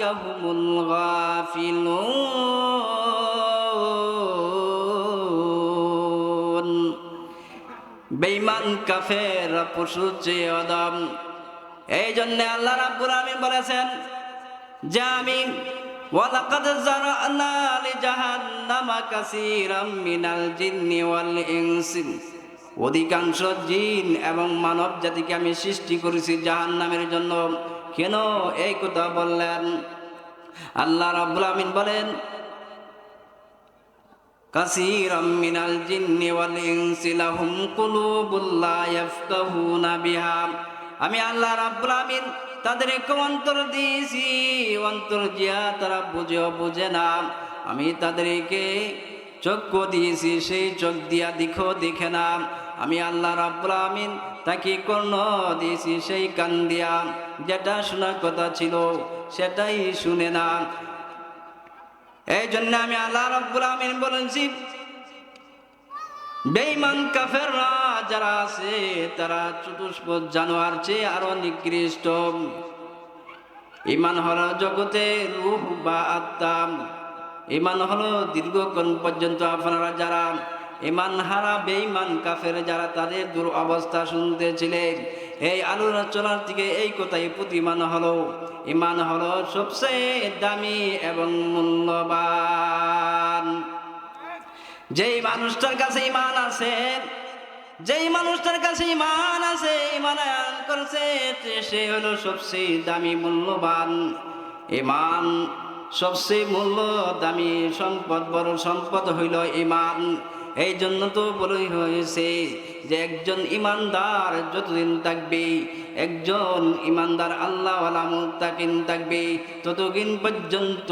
هم الغافلون বেঈমান কাফের পশু চেয়ে অদম এই জন্য আল্লাহ রাব্বুল আলামিন বলেছেন যে আমি ওয়ালাকাদ জারানা লিজাহান্নামা কাসীরাম মিনাল জিন্নি ওয়াল ইনসি অধিকাংশ জিন এবং মানব জাতিকে আমি সৃষ্টি করেছি জাহান নামের জন্য। কেন এই কথা বললেন? আল্লাহ রাব্বুল আমিন বলেন, কাসীরাম মিনাল জিন্নি ওয়াল ইনসি লাহুম কুলুবুল লা ইয়াফকাহুনা আমি আল্লাহ রাব্বুল আমিন তাদেরকে অন্তর দিয়েছি। অন্তর জিয়া তারা বুঝেও বুঝে না। আমি তাদেরকে চক্ষু দিয়েছি, সেই চোখ দিয়া দেখো দেখে না। আমি আল্লাহ রাব্বুল আমিন তাকে কর্ণ দিয়েছি সেই কান দিয়া। যেটা শোনার কথা ছিল, সেটাই শুনে না। এই জন্য আমি আল্লাহ রাব্বুল আমিন বলেছি, বেঈমান কাফেররা যারা আছে, তারা চতুষ্পদ জানোয়ার চেয়ে আরও নিকৃষ্ট। ইমান হলো জগতে রূহ বা আত্মা। ইমান হলো দীর্ঘক্ষণ পর্যন্ত আপনারা যারা ইমান হারা, বেঈমান কাফের যারা তাদের দূর অবস্থা শুনতেছিলেন। এই আলোচনার থেকে এই কথাই প্রতিমান হলো। ইমান হলো সবচেয়ে দামি এবং মূল্যবান। যেই মানুষটার কাছে ইমান আছে, যেই মানুষটার কাছে ইমান আছে, ইমান করছে, সে হলো সবচেয়ে দামি, মূল্যবান। ইমান সবচেয়ে মূল্য দামি সম্পদ, বড় সম্পদ হইল ইমান। এই জন্য তো বলাই হয়েছে যে একজন ইমানদার যতদিন থাকবে, একজন ইমানদার আল্লাহ মুত্তাকিন থাকবে, ততদিন পর্যন্ত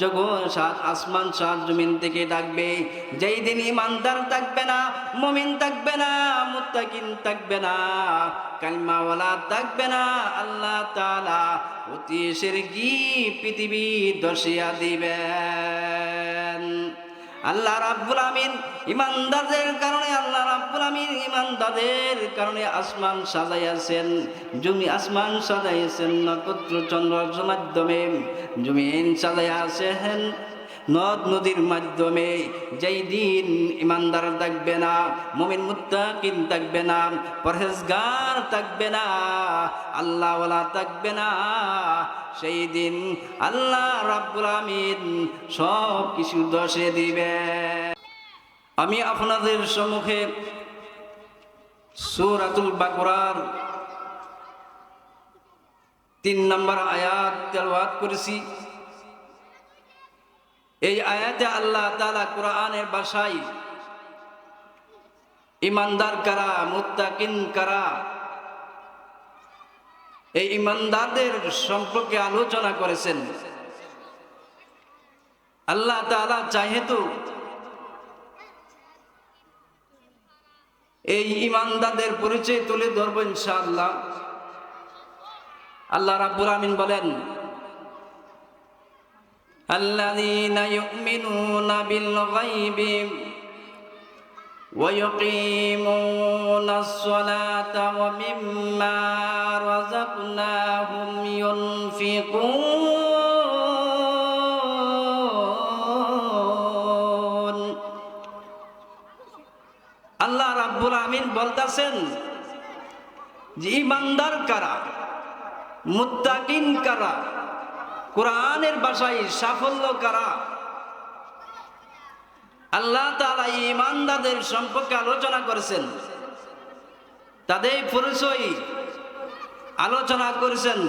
জগৎ সাত, আসমান সাত, জমিন থেকে ডাকবে যেই দিন ইমানদার থাকবে না, মমিন থাকবে না, মুত্তাকিন থাকবে না, কালমাওয়ালা থাকবে না, আল্লাহ তালা অতি কি পৃথিবী দশিয়া দিবেন। আল্লাহ রাব্বুল আমিন ইমানদারদের কারণে, আল্লাহ রাব্বুল আমিন ইমানদারদের কারণে আসমান সাজাইয়াছেন, জমি আসমান সাজাইয়াছেন, নক্ষত্র চন্দ্র মাধ্যমে জমিন সাজাইয়াছেন। নদ নদীর মাধ্যমে যেই দিন ইমানদার থাকবে না, মমিন মুত্তাকিন থাকবে না, পরহেজগার থাকবে না, আল্লাহওয়ালা থাকবে না, সেই দিন আল্লাহ রাব্বুল আমিন সব কিছু দশে দিবে। আমি আপনাদের সম্মুখে সূরাতুল বাকরার তিন নম্বর আয়াত তেলাওয়াত করেছি। এই আয়াতে আল্লাহ তাআলা কোরআনের ভাষায়, ইমানদার কারা, মুত্তাকিন কারা? এই ইমানদারদের সম্পর্কে আলোচনা করেছেন। আল্লাহ তালা চাহেতু এই ইমানদারদের পরিচয় তুলে ধরব ইনশাআল্লাহ। আল্লাহ রাব্বুল আমিন বলেন الذين يؤمنون بالغيب ويقيمون الصلاة ومما رزقناهم ينفقون আল্লাহ রাব্বুল আমিন বলতেছেন যে ইমানদার কারা মুত্তাকিন কারা কোরআনের ভাষায় সাফল্য কারা আল্লাহ তালা ইমানদারদের সম্পর্কে আলোচনা করেছেন তাদের পরিচয় আলোচনা করেছেন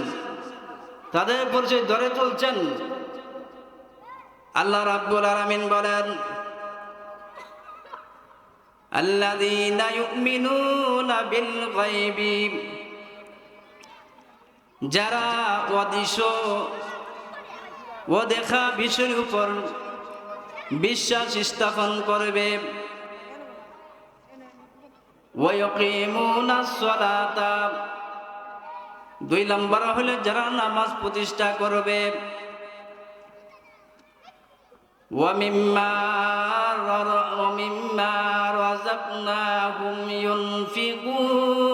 তাদের পরিচয় ধরে চলছেন আল্লাহ রাব্বুল আলামিন বলেন الذين يؤمنون بالغيب যারা অদৃশ্য ও দেখা বিষয়ের উপর বিশ্বাস স্থাপন করবে ওয়াকিমুনা সলাতা দুই নম্বর হলে যারা নামাজ প্রতিষ্ঠা করবে ومما ر- ومما رزقناهم ينفقون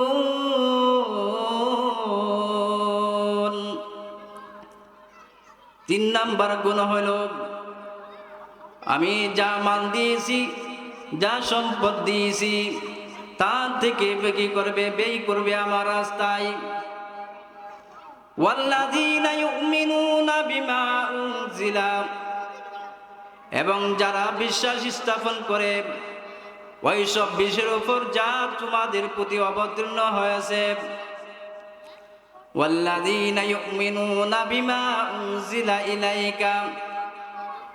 তিন নাম্বার গুণ হইল আমি যা মান দিয়েছি যা সম্পদ দিয়েছি তার থেকে কি করবে ব্যয় করবে আমার রাস্তায় والذين يؤمنون بما أنزل এবং যারা বিশ্বাস স্থাপন করে ওই সব বিষয়ের উপর যা তোমাদের প্রতি অবতীর্ণ হয়েছে والذين يؤمنون بما أنزل إليك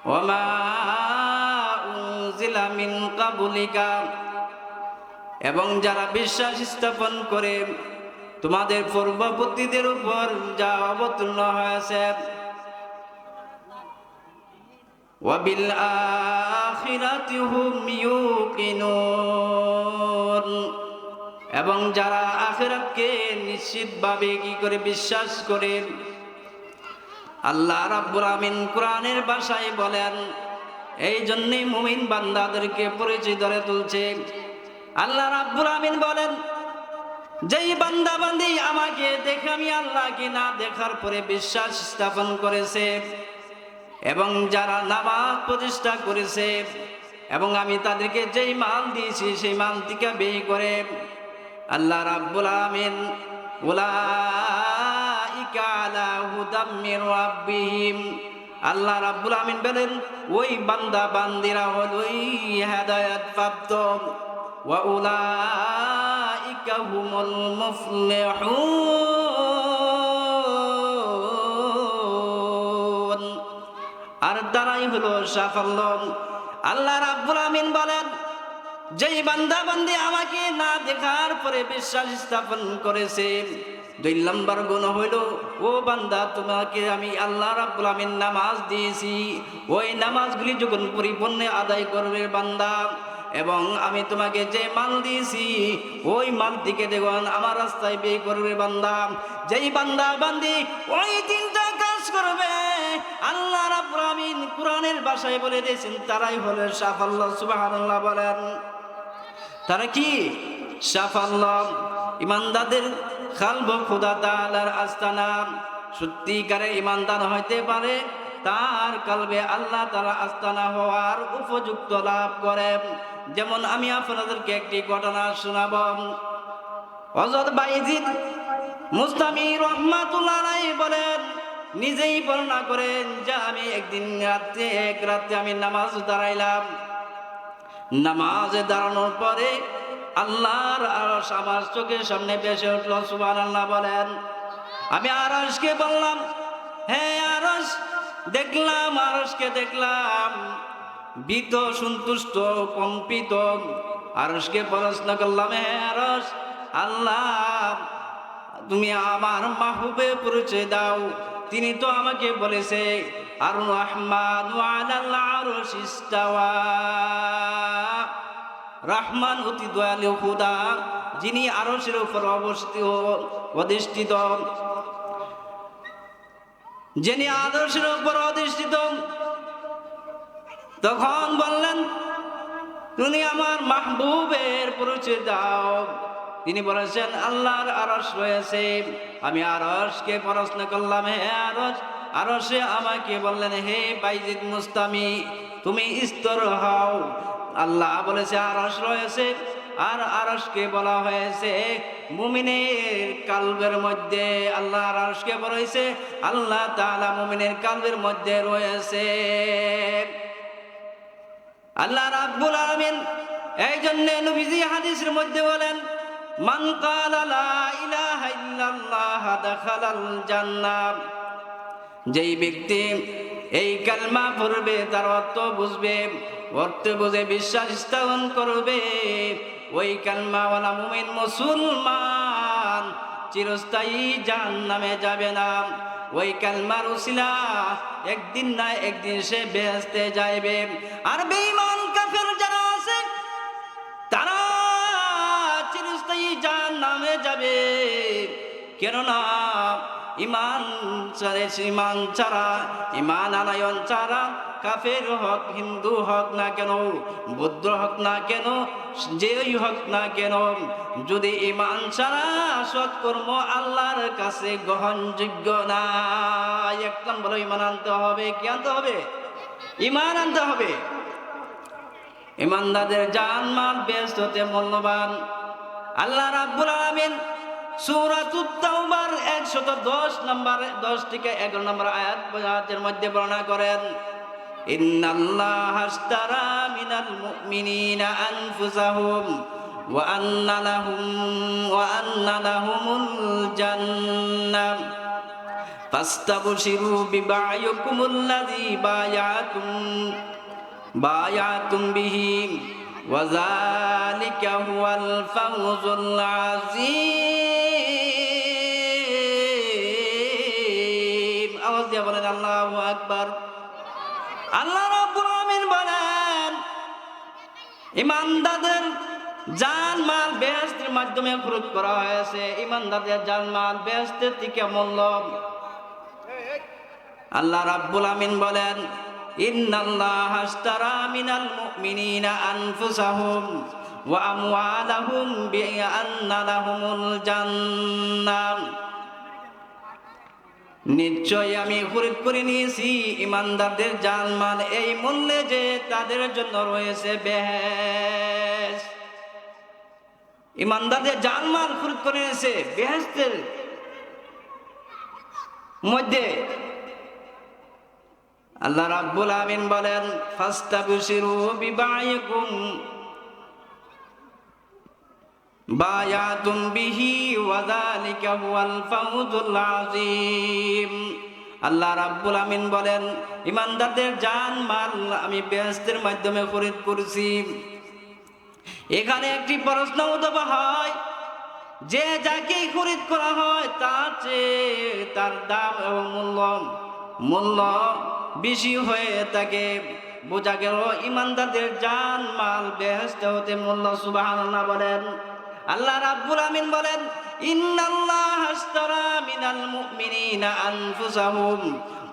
وما أنزل من قبلك এবং যারা বিশ্বাস স্থাপন করে তোমাদের পূর্ববর্তীদের উপর যা অবতীর্ণ হয়েছে وبالآخرة هم يوقنون এবং যারা আখেরাতকে নিশ্চিতভাবে কি করে বিশ্বাস করে আল্লাহ রাব্বুল আমিন কোরআনের ভাষায় বলেন, এই জন্যই মুমিন বান্দাদেরকে পরিচয় ধরে তুলছে। আল্লাহ রাব্বুল আমিন বলেন, যেই বান্দা বান্দি আমাকে দেখে আমি আল্লাহকে না দেখার পরে বিশ্বাস স্থাপন করেছে এবং যারা নামাজ প্রতিষ্ঠা করেছে এবং আমি তাদেরকে যেই মাল দিয়েছি, সেই মাল থেকে ব্যয় করে আল্লাহ রাব্বুল আমিন উলাইকা আলা হুদাম মির রাব্বিহিম। আল্লাহ রাব্বুল আমিন বলেন, ওই বান্দা, বান্দিরা হল ওই হেদায়েত প্রাপ্ত। ওয়া উলাইকা হুমুল মুফলিহুন। আর তারাই হলো সাফল্য। আল্লাহ রাব্বুল আমিন বলেন যেই বান্দা বান্দি আমাকে না দেখার পরে বিশ্বাস স্থাপন করেছে, দুই নম্বর গুণ হইল, ও বান্দা, তোমাকে আমি আল্লাহ রাব্বুল আমিন নামাজ দিয়েছি। ওই নামাজগুলি যখন পরিপূর্ণে আদায় করবে বান্দা, এবং আমি তোমাকে যে মাল দিয়েছি, ওই মাল দিকে দেখুন আমার রাস্তায় ব্যয় করবে বান্দা। যেই বান্দা বান্দি ওই তিনটা কাজ করবে, আল্লাহ রাব্বুল আমিন কোরআনের ভাষায় বলে দিয়েছেন, তারাই হলো সাফল্য, সুবহানাল্লাহ বলেন। তারা কি? সাফল্য ইমানদাদের খালব খুদা তাআলার আস্তানা। সত্যিকারে ইমানদার হইতে পারে, তার কালবে আল্লাহ তারা আস্তানা হওয়ার উপযুক্ত লাভ করে। যেমন আমি আপনাদেরকে একটি ঘটনা শোনাব। হযরত বাইজিদ মুস্তামি রহমাতুল্লাহ বলেন, নিজেই বর্ণনা করেন যে আমি একদিন রাত্রে, এক রাত্রে আমি নামাজ দাঁড়াইলাম। নামাজে দাঁড়ানোর পরে আল্লাহর আরস আমার চোখের সামনে বেসে উঠল সুবান আল্লাহ বলেন। আমি আরশকে বললাম হ্যাঁ আরস দেখলাম, আরশকে দেখলাম। ভীত, সন্তুষ্ট, কম্পিত। আরশকে প্রশ্ন করলাম হ্যাঁ আরস আল্লাহ, তুমি আমার মাহবুবে পরিচয় দাও। তিনি তো আমাকে বলেছে রহমান আলাল আরশ ইস্তাওয়া রহমান অতি দয়ালু খুদা, যিনি আরশের উপর অবস্থিত অধিষ্ঠিত। যিনি আদর্শের উপর অধিষ্ঠিত। তখন বললেন, তুমি আমার মাহবুবের পরিচয় দাও। তিনি বলেছেন, আল্লাহর আরস রয়েছে। আমি আরসকে প্রশ্ন করলাম, হে আরস আরসে আমাকে বললেন, হে বাইজিদ মুস্তামি, তুমি স্তর হও। আল্লাহ বলেছে আরস রয়েছে। আর আরসকে বলা হয়েছে, মুমিনের কালবের মধ্যে আল্লাহ আরসকে বলা হয়েছে আল্লাহ তাআলা মুমিনের কালবের মধ্যে রয়েছে। আল্লাহ রাব্বুল আলামিন এই জন্য নবীজি হাদিসের মধ্যে বলেন, মান ক্বালা লা ইলাহা ইল্লাল্লাহ দাখালাল জান্নাহ। যেই ব্যক্তি এই কালমা পড়বে, তার অর্থ বুঝবে, অর্থ বুঝে বিশ্বাস স্থাপন করবে। ওই কালমাওয়ালা মুমিন মুসলমান চিরস্থায়ী জাহান্নামে যাবে না। ওই কালমার উসিলা একদিন না একদিন সে বেহেস্তে যাইবে। আর বেঈমান কাফের যারা আছে, তারা চিরস্থায়ী যার নামে যাবে। কেননা ইমান ইমান ছাড়া ইমান আনায়ন ছাড়া কাফের হক, হিন্দু হক না কেন, বৌদ্ধ হক না কেন যেই হক না কেন, যদি ইমান ছাড়া সৎকর্ম আল্লাহর কাছে গ্রহণযোগ্য না এক নম্বর ইমান আনতে হবে, কি আনতে হবে? ইমান আনতে হবে। ইমানদারদের জান মাল ব্যস্ত হতে মূল্যবান। আল্লাহ রাব্বুল আলামিন সূরাতুত তাওবার 110 নম্বর 10 থেকে 11 নম্বর আয়াত আয়াতের মধ্যে বর্ণনা করেন ইন্নাল্লাহা আশতারা মিনাল মুমিনিনা আনফুসাহুম ওয়া আন্না লাহুম ওয়া আন্না লাহুমুল জান্নাহ ফাস্তাবশিরু বিবাইকুমুল্লাযী বায়াতুম بايعتم به وذلك هو الفوز العظيم দিয়ে বলেন, আল্লাহু আকবার। আল্লাহ রাব্বুল আমিন বলেন, ইমানদারদের জান মাল বেহেস্তের মাধ্যমে খরচ করা হয়েছে। ইমানদারদের জান মাল বেহেস্তের থেকে মূল্য আল্লাহ রাব্বুল আমিন বলেন, ইন্নাল্লাহ আশতারা মিনাল মুমিনিনা আনফুসাহুম ওয়া আমওয়ালাহুম বিআন্না লাহুমুল জান্নাহ। নিশ্চয় আমি খরিদ করে নিয়েছি। ইমানদারদের জানমাল এই মূল্যে যে তাদের জন্য রয়েছে বেহেস ইমানদারদের জানমাল খরিদ করে নিয়েছে বেহেস্তের মধ্যে। আল্লাহ রাব্বুল আমিন বলেন, ফাস্তাবশিরু বিবাইকুম। বায়াতুম বিহি ওয়া যালিকা হুয়াল ফাউজুল আযীম। আল্লাহ রাব্বুল আমিন বলেন, ইমানদারদের জান, মাল আমি বেহেশতের মাধ্যমে খরিদ করেছি। এখানে একটি প্রশ্ন উদ্ভব হয়, যে যাকে খরিদ করা হয় তার চেয়ে তার দাম এবং মূল্য মূল্য বেশি হয়ে থাকে। বোঝা গেল, ইমানদারদের জান, মাল বেহেস্তে হতে মূল্য, সুবহানাল্লাহ বলেন। আল্লাহ রাব্বুল আমিন বলেন, ইন্নাল্লাহ আশতারা মিনাল মুমিনিনা আনফুসাহুম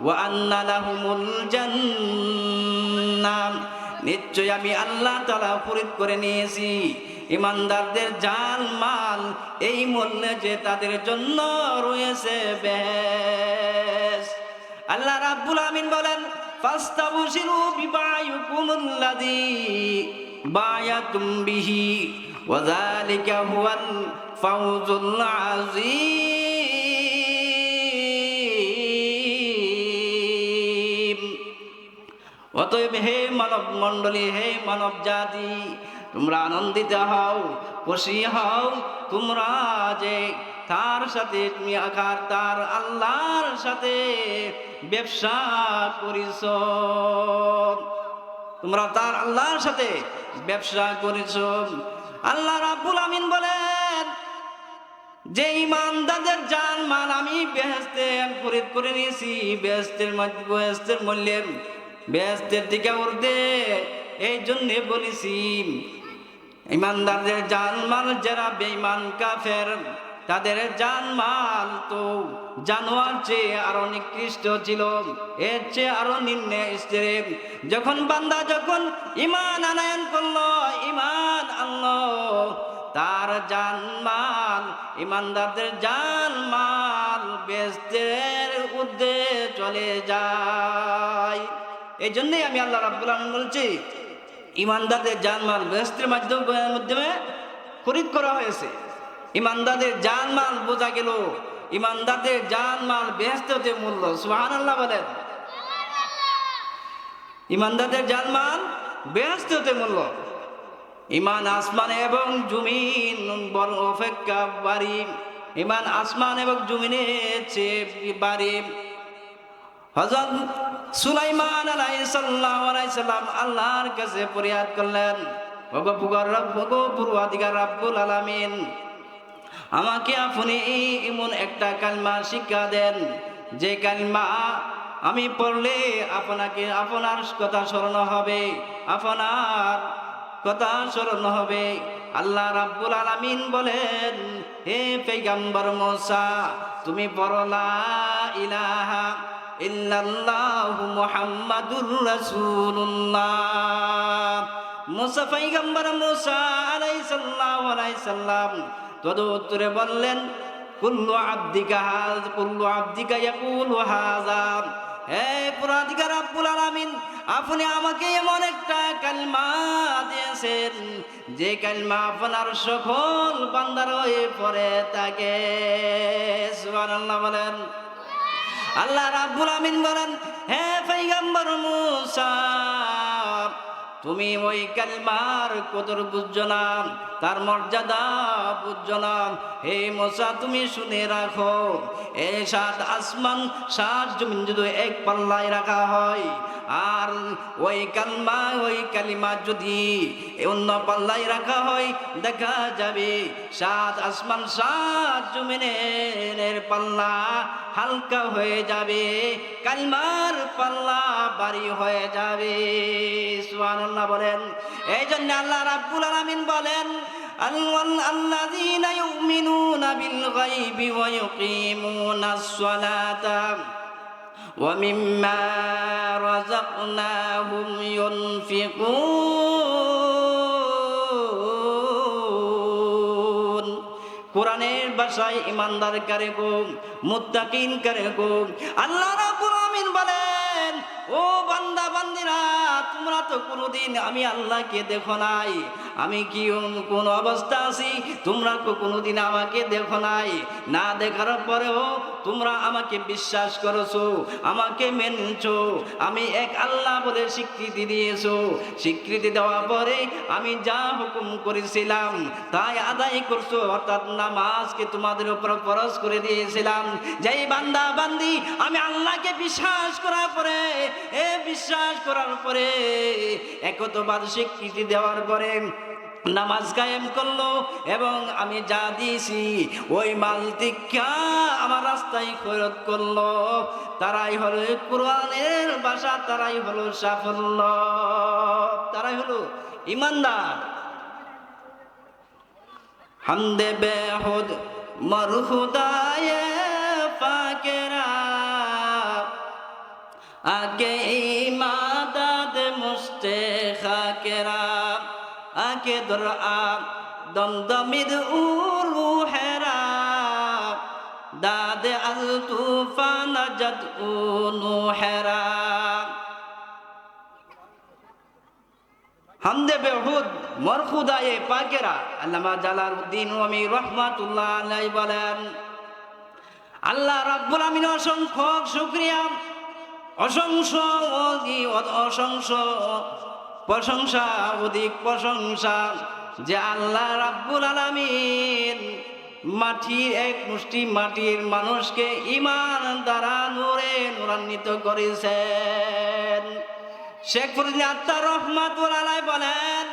ওয়া আন্না লাহুমুল জান্নাহ নিশ্চয় আমি আল্লাহ তাআলা খরিদ করে নিয়েছি। ইমানদারদের জান, মাল এই মূল্যে যে তাদের জন্য রয়েছে বেশ। আল্লাহ রাব্বুল আমিন বলেন, ফাস্তাবশিরু বিবাইকুমুল্লাযী বায়াতুম বিহি যালিকা হুয়াল ফাওজুল আযীম। অতএব হে মানব মণ্ডলী, হে মানব জাতি, তোমরা আনন্দিত হও, খুশি হও, তোমরা যে তার সাথে তুমি আঘাত, তার আল্লাহর সাথে ব্যবসা করিস তোমরা তার আল্লাহর সাথে ব্যবসা করেছ আল্লাহ রাব্বুল আমিন বলেন, যে ইমানদারদের জান মাল আমি বেহেস্তে খরিদ করে নিয়েছি বেহেস্তের বেহেস্তের মূল্যে বেহেস্তের দিকে উর্দে। এই জন্যে বলেছি, ইমানদারদের জানমাল যারা বেঈমান কাফের, তাদের জানমাল তো জানোয়ার চেয়ে আরও নিকৃষ্ট ছিল, এর চেয়ে আরও নিম্নে স্তরে যখন বান্দা যখন ইমান আনায়ন করল ইমান তার জানমাল, ইমানদারদের জানমাল বেস্তের উদ্দে চলে যায়। এই জন্যই আমি আল্লাহ রাব্বুল আলামিন বলছি, ইমানদারদের জানমাল বেহেস্তের মাধ্যমে মাধ্যমে খরিদ করা হয়েছে। ইমানদারদের জানমাল বোঝা গেল, ইমানদারদের জানমাল বেহেস্তে হতে মূল্য। সুহান আল্লাহ বলেন। ইমানদারদের জানমাল বেহেস্তে হতে মূল্য। ইমান আসমান এবং জমিন, বড় অপেক্ষা বাড়ি। ইমান আসমান এবং জমিনের চেয়ে বাড়ি। হজরত সুলাইমান আলাইসাল্লাম আল্লাহর কাছে ফরিয়াদ করলেন ভগ পুগর ভগ পূর্বাধিকার রাব্বুল আলামিন, আমাকে আপনি এমন একটা কালমা শিক্ষা দেন, যে কালিমা আমি পড়লে আপনাকে, আপনার কথা স্মরণ হবে, আপনার কথা স্মরণ হবে। আল্লাহ রাব্বুল আলামিন বলেন, হে পেগম্বর মোসা, তুমি পড়লা ইলাহা ইল্লাল্লাহু মুহাম্মাদুর রাসূলুল্লাহ। মুসা পৈগম্বর মুসা আলাইহিস সালাম আলাইহিস সালাম তদ উত্তরে বললেন, কুল্লু আব্দিকা হাজ, কুল্লু আব্দিকা ইয়াকুলু হাযা আপনি আমাকে এমন একটা কালমা দিয়েছেন, যে কালমা আপনার সকল বান্দার হয়ে পড়ে সুবহানাল্লাহ বলেন। আল্লাহ রাব্বুল আমিন বলেন, হে পৈগম্বর মুসা তুমি ওই কালিমার কদর বুঝছ না, তার মর্যাদা বুঝছ না। হে মোসা, তুমি শুনে রাখো এই সাত আসমান, সাত জমিন যদি এক পাল্লায় রাখা হয়, আর ওই কালমা, ওই কালিমা যদি অন্য পাল্লায় রাখা হয়, দেখা যাবে সাত আসমান, সাত জমিনের পাল্লা হালকা হয়ে যাবে, কালিমার পাল্লা বাড়ি হয়ে যাবে। আল্লাহ বলেন এই জন্য আল্লাহ রাব্বুল আলামিন বলেন الذين يؤمنون بالغيب ويقيمون الصلاة ومما رزقناهم ينفقون কোরআনের ভাষায় ইমানদার কারে গো মুত্তাকিন কারে গো আল্লাহ রাব্বুল আমিন বলেন, ও বান্দা, বান্দিরা তোমরা তো কোনোদিন আমি আল্লাহকে দেখো নাই। আমি কি কোন অবস্থা আছি? তোমরা তো কোনোদিন আমাকে দেখো নাই। না দেখার পরেও তোমরা আমাকে বিশ্বাস করেছ, আমাকে মেনছো। আমি এক আল্লাহ বলে স্বীকৃতি দিয়েছ। স্বীকৃতি দেওয়ার পরে আমি যা হুকুম করেছিলাম, তাই আদায় করছ। অর্থাৎ নামাজকে তোমাদের উপর ফরজ করে দিয়েছিলাম। যেই বান্দা বান্দি, আমি আল্লাহকে বিশ্বাস করার পরে, এ বিশ্বাস করার পরে একতবাদ স্বীকৃতি দেওয়ার পরে নামাজ কায়েম করল এবং আমি যা দিয়েছি, ওই মাল দীক্ষা আমার রাস্তায় খরচ করল। তারাই হলো কোরআনের ভাষা, তারাই হলো সাফল্য, তারাই হলো ইমানদার। হামদে বেহুদ মরহুদায় পাকেরা আগে ইমাদাদ মুস্তে খাকেরা। আগে দর উরু হেরা, দাদে আল তুফান জদ হেরা। হামদে বেহুদ মরখুদায়ে পাকেরা, আল্লামা জালালউদ্দিন ওয়ামি রহমাতুল্লাহ আলাইহি বলেন, আল্লাহ রাব্বুল আমিন অসংখ্য শুকরিয়া, অসংখ্য অসংখ্য প্রশংসা, অধিক প্রশংসা যে আল্লাহ রাব্বুল আলামিন মাটির এক মুষ্টি মাটির মানুষকে ইমান দ্বারা নূরে নূরান্বিত করেছেন। শেখ ফরিদ আত্মার রহমাতুল আলাই বলেন,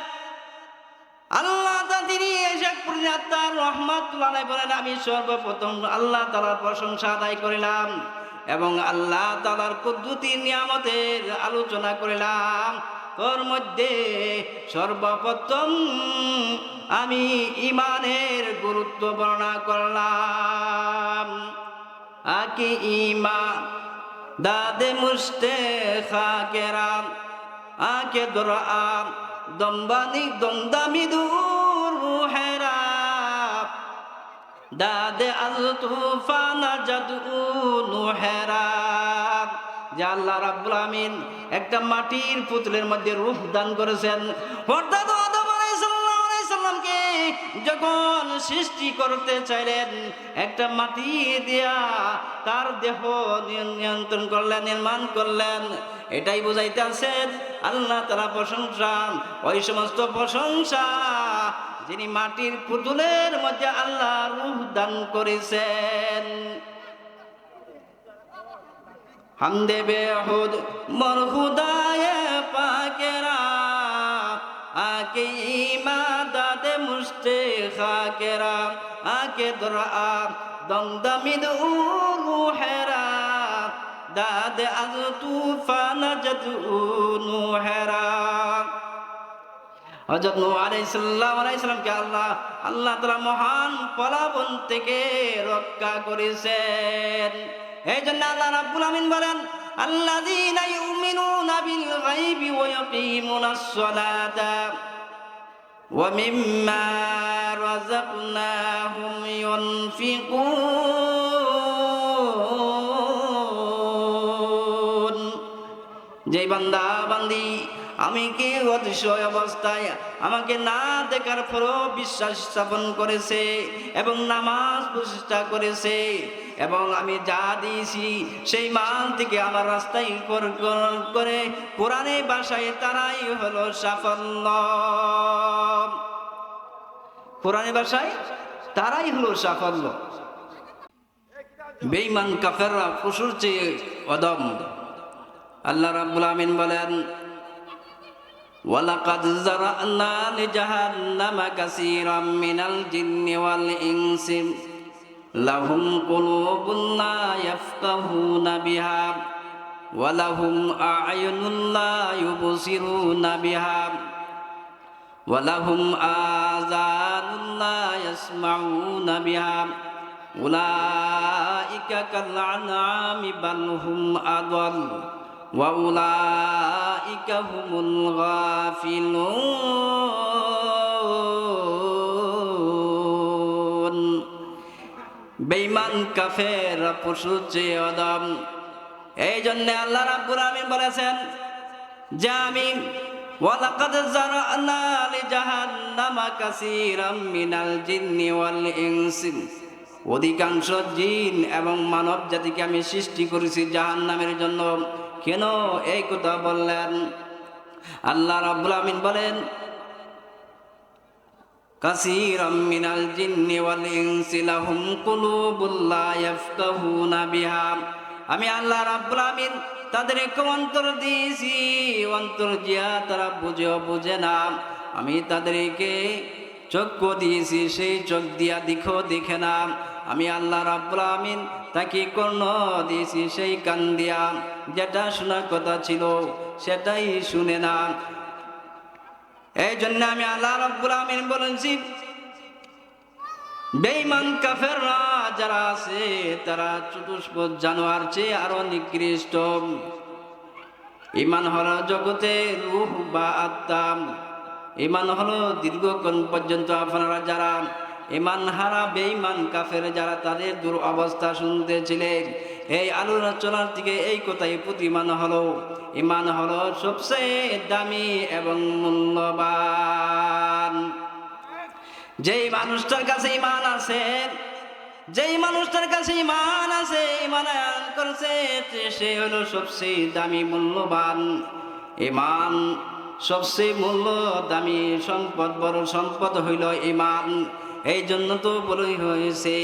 আল্লাহ তিনি শেখ ফরিদ আত্মার রহমাতুল আলাই বলেন, আমি সর্বপ্রথম আল্লাহ তালার প্রশংসা আদায় করিলাম এবং আল্লাহ তালার কুদ্দুতি নিয়ামতের আলোচনা করিলাম। তোর মধ্যে সর্বপ্রথম আমি ইমানের গুরুত্ব বর্ণনা করলাম। আকি ইমান দাদে মুস্তে খাকেরাম আকে দরাম দম্বানি, দমদামি দূর হেরা দাদে আল তুফানা, জাদু নুহেরা যে আল্লাহ রাব্বুল আমিন একটা মাটির পুতুলের মধ্যে রূপ দান করেছেন। অর্থাৎ আলাইহিসসালামকে যখন সৃষ্টি করতে চাইলেন, একটা মাটি দিয়া তার দেহ নিয়ন্ত্রণ করলেন, নির্মাণ করলেন। এটাই বুঝাইতে আছেন আল্লাহ তারা প্রশংসা। ওই সমস্ত প্রশংসা যিনি মাটির পুতুলের মধ্যে আল্লাহ রূহ দান করেছেন। হামদে বেহুদ মরহুদায় পাকেরা। আকে ইমাদাতে মুস্তে খাকেরা। আকে দরা দমদমিদ হেরা। দাদ আজ তুফান জাদু নুহেরা হজরত নূহ আলাইহিস সালাম আলাইহিস সালামকে আল্লাহ আল্লাহ তাআলা মহান পলাবন থেকে রক্ষা করেছেন। এই জন্য আল্লাহ রাব্বুল আমিন বলেন গায়বি ওয়া ইয়াকিমুনাস সালাতা ওয়া মিম্মা রাযাকনাহুম ইউনফিকুন। যেই বান্দা, বান্দি, আমি কি অতিশয় অবস্থায় আমাকে না দেখার পরও বিশ্বাস স্থাপন করেছে এবং নামাজ প্রতিষ্ঠা করেছে? এবং আমি যা দিয়েছি, সেই মাল থেকে আমার রাস্তায় কর- কর- করে কোরআনে বাসায় তারাই হলো সাফল্য। কোরআনে বাসায় তারাই হলো সাফল্য। বেঈমান কাফেররা পশুর চেয়ে অদম। আল্লাহ রাব্বুল আমিন বলেন, ওয়ালাকাদ যারানা লিজাহান্নামা কাসীরাম মিনাল জিন্নি ওয়াল ইনসি। لهم قلوب لا يفقهون بها ولهم أعين لا يبصرون بها ولهم آذان لا يسمعون بها أولئك كالأنعام بل هم أضل وأولئك هم الغافلون বেঈমান কাফের পশু চেয়ে এই জন্য আল্লাহ রাব্বুল আমিন বলেছেন, যে আমি, ওয়ালাকাদ জারানা লিজাহান্নামা কাসীরাম মিনাল জিন্নি ওয়াল ইনসি। অধিকাংশ জিন এবং মানব জাতিকে আমি সৃষ্টি করেছি জাহান্নামের জন্য। কেন এই কথা বললেন? আল্লাহ রাব্বুল আমিন বলেন কাসীরাম মিনাল জিন্নি ওয়াল ইনসি লাহুম কুলুবুল লা ইয়াফকাহুনা আমি আল্লাহ রাব্বুল আমিন তাদেরকে অন্তর দিয়েছি, অন্তর দিয়া তারা বুঝেও বুঝে না। আমি তাদেরকে চক্ষু দিয়েছি, সেই চোখ দিয়া দেখো দেখে না। আমি আল্লাহ রাব্বুল আমিন তাকে কর্ণ দিয়েছি, সেই কান দিয়া। যেটা শোনার কথা ছিল, সেটাই শুনে না। এই জন্য আমি আল্লাহ রাব্বুল আমিন বলেছি, বেঈমান কাফেররা যারা আছে, তারা চতুষ্প জানোয়ার চেয়ে আরও নিকৃষ্ট। ইমান হলো জগতে রূহ বা আত্মা। ইমান হলো দীর্ঘক্ষণ পর্যন্ত আপনারা যারা ইমান হারা বেঈমান কাফের যারা তাদের দূর অবস্থা শুনতেছিলেন এই আলোচনার থেকে এই কথাই প্রতিমান হলো। ইমান হলো সবচেয়ে দামি এবং মূল্যবান। যেই মানুষটার কাছে ইমান আছে, যেই মানুষটার কাছে ইমান আছে, ইমান করছে সে হলো সবচেয়ে দামি, মূল্যবান। ইমান সবচেয়ে মূল্য দামি সম্পদ, বড় সম্পদ হইল ইমান। এই জন্য তো বলাই হয়েছে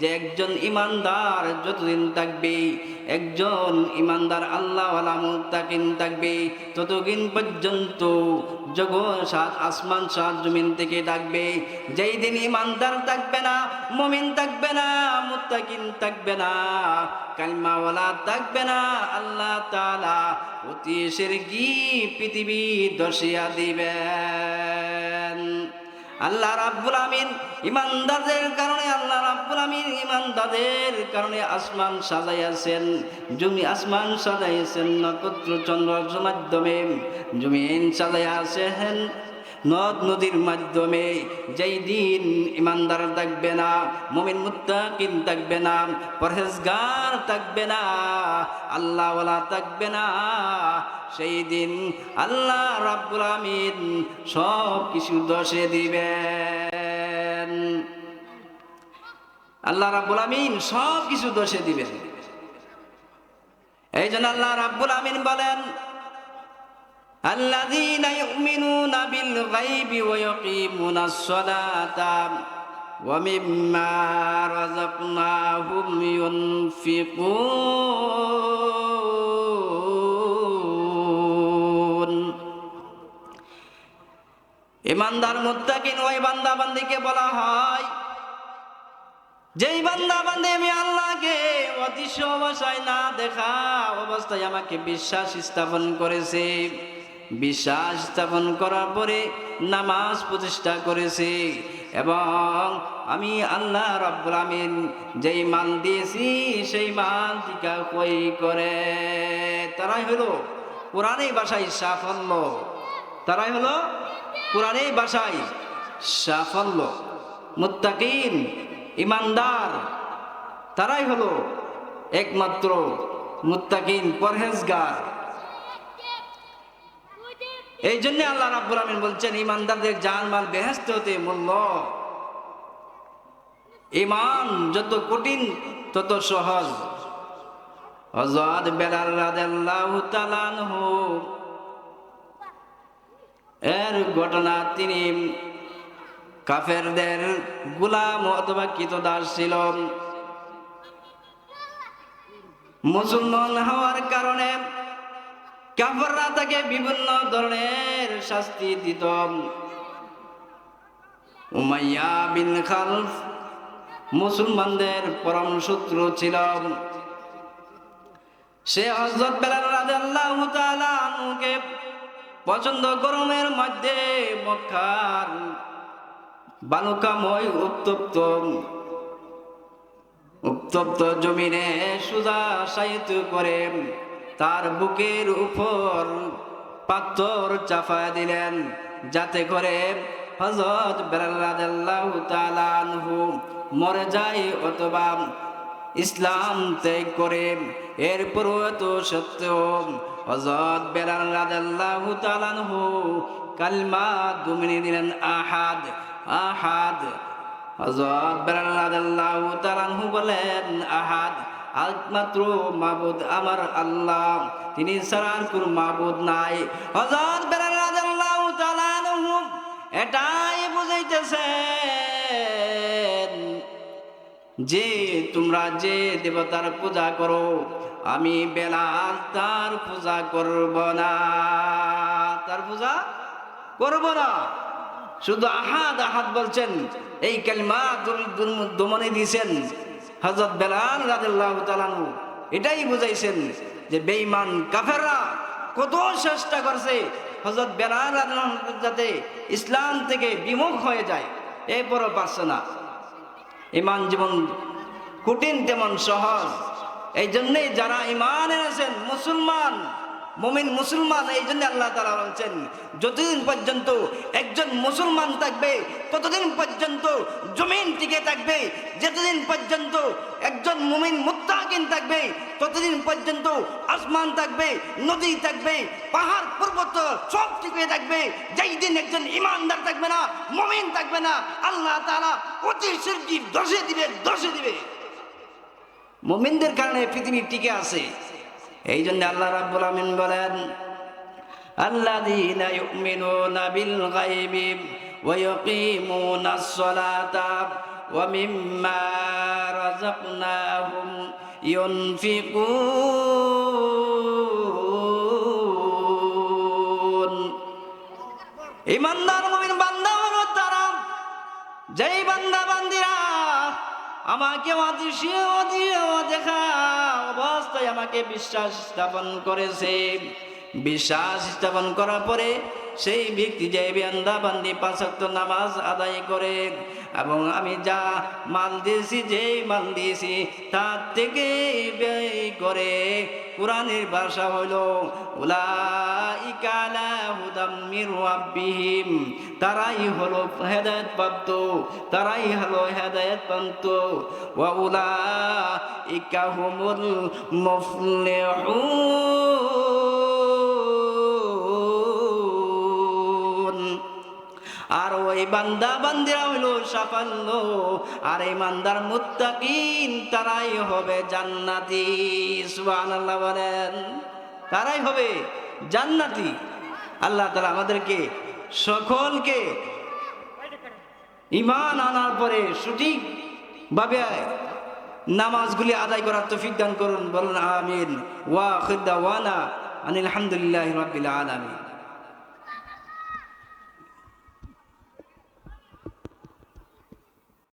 যে একজন ইমানদার যতদিন থাকবে, একজন ইমানদার আল্লাহ মুত্তাকিন থাকবে, ততদিন পর্যন্ত জগৎ সাত, আসমান সাত, জমিন থেকে ডাকবে যেই দিন ইমানদার থাকবে না, মমিন থাকবে না, মুত্তাকিন থাকবে না, কালমাওয়ালা থাকবে না, আল্লাহ তালা অতি কি পৃথিবী দশিয়া দিবেন। আল্লাহ রাব্বুল আমিন ইমানদারদের কারণে, আল্লাহ রাব্বুল আমিন ইমানদারদের কারণে আসমান সাজাইয়াছেন, জমি আসমান সাজাইয়াছেন, নক্ষত্র চন্দ্র মাধ্যমে জমিন সাজাইয়াছেন। নদ নদীর মাধ্যমে যেই দিন ইমানদার থাকবে না, মমিন মুত্তাকিন থাকবে না, পরহেজগার থাকবে না, আল্লাহওয়ালা থাকবে না, সেই দিন আল্লাহ রাব্বুল আমিন সব কিছু দশে দিবেন। আল্লাহ রাব্বুল আমিন সব কিছু দশে দিবেন। এই জন্য আল্লাহ রাব্বুল আমিন বলেন الذين يؤمنون بالغيب ويقيمون الصلاة ومما رزقناهم ينفقون ইমানদার মুত্তাকিন, ওই বান্দা বান্দিকে বলা হয়, যেই বান্দা বান্দে আমি আল্লাহকে অদৃশ্য অবস্থায় না দেখা অবস্থায় আমাকে বিশ্বাস স্থাপন করেছে। বিশ্বাস স্থাপন করার পরে নামাজ প্রতিষ্ঠা করেছে। এবং আমি আল্লাহ রব্বুল আমিন যেই মান দিয়েছি, সেই মান টিকা কই করে। তারাই হলো কোরআনেই ভাষায় সাফল্য। তারাই হলো কোরআনেই ভাষায় সাফল্য। মুত্তাকিন, ইমানদার, তারাই হলো একমাত্র মুত্তাকিন পরহেজগার। এই জন্য আল্লাহ রাব্বুল আমিন বলছেন ইমানদারদের জান মাল বেহেস্ত হতে মূল্য। ইমান যত কঠিন, তত সহজ। হযরত বেলাল রাদিয়াল্লাহু তাআলা আনহু, এর ঘটনা তিনি কাফেরদের গুলাম অথবা কৃতদাস ছিল। মুসলমান হওয়ার কারণে কাফররা তাকে বিভিন্ন ধরনের শাস্তি দিত। উমাইয়া বিন খালফ মুসলমানদের পরম শত্রু ছিল। সে হজরত বেলাল রাদিয়াল্লাহু তাআলা আনহুকে পছন্দ গরমের মধ্যে মক্কার বালুকাময় উত্তপ্ত উত্তপ্ত জমিনে সুজা সাহিত্য করে তার বুকের উপর পাথর চাপায় দিলেন, যাতে করে হজরত বেলাল্লাহু তালানহু মরে যায় অথবা ইসলাম ত্যাগ করে। এরপরও এত সত্ত্বেও হজরত বেলাল রাদাল্লাহু তালানহু কালমা দুমিনি দিলেন, আহাদ আহাদ। হজরত বেলাল রাদাল্লাহু তালানহু বলেন, আহাদ একমাত্র মাবুদ আমার আল্লাহ। তিনি আর কোন মাবুদ নাই। হজরত বেলাল রাদাল্লাহু তালানহু এটাই বুঝাইতেছেন যে তোমরা যে দেবতার পূজা করো, আমি বেলাল তার পূজা করব না। তার পূজা করব না। শুধু আহাদ আহাদ বলছেন, এই কালমা দমনে দিয়েছেন। হজরত বেলাল রাদিল্লাহ তালানু এটাই বুঝাইছেন যে বেঈমান কাফেররা কত চেষ্টা করছে হজরত বেলাল রাজ যাতে ইসলাম থেকে বিমুখ হয়ে যায়, এরপরও পারছে না। ইমান জীবন কঠিন তেমন সহজ। এই জন্যেই যারা ইমান এনেছেন, মুসলমান মমিন মুসলমান, এই জন্য আল্লাহ তালা বলছেন, যতদিন পর্যন্ত একজন মুসলমান থাকবে, ততদিন পর্যন্ত জমিন টিকে থাকবে, যতদিন পর্যন্ত একজন মুমিন মুত্তাকিন থাকবে, ততদিন পর্যন্ত আসমান থাকবে, নদী থাকবে, পাহাড়, পর্বত সব টিকে থাকবে, যেই দিন একজন ইমানদার থাকবে না, মমিন থাকবে না, আল্লাহ তালা অতি সৃষ্টি দশে দিবে দশে দিবে। মমিনদের কারণে পৃথিবী টিকে আছে। এই জন্য আল্লাহ রাব্বুল আমিন বলেন الذين يؤمنون بالغيب ويقيمون الصلاة ومما رزقناهم ينفقون ইমানদার মুমিন বান্দা হলো তারা যেই বান্দা বান্দিরা আমাকে দেখা অবস্থায় আমাকে বিশ্বাস স্থাপন করেছে। বিশ্বাস স্থাপন করার পরে সেই ব্যক্তি যে বান্দা বান্দি পাঁচক্ত নামাজ আদায় করে এবং আমি যা মাল দিয়েছি যে মাল দিয়েছি, তার থেকে ব্যয় করে কোরআনের ভাষা হইল উলা ইকালা হুদাম্মির রাব্বিহিম। তারাই হলো হেদায়েত প্রাপ্ত, তারাই হলো হেদায়েত প্রাপ্ত। ওয়া উলা ইকাহুমুল মুফলিহুন। আর ওই বান্দা বান্দিরা হইল সাফল্য আর এই মান্দার মুত্তাকিন তারাই হবে জান্নাতি। সুবহানাল্লাহ বলেন। তারাই হবে জান্নাতি। আল্লাহ তালা আমাদেরকে সকলকে ইমান আনার পরে সঠিক ভাবে নামাজগুলি আদায় করার তৌফিক দান করুন। বলুন আমিন। ওয়া খুদ্দা ওয়ানা আনিল হামদুলিল্লাহ রাব্বিল আলামিন।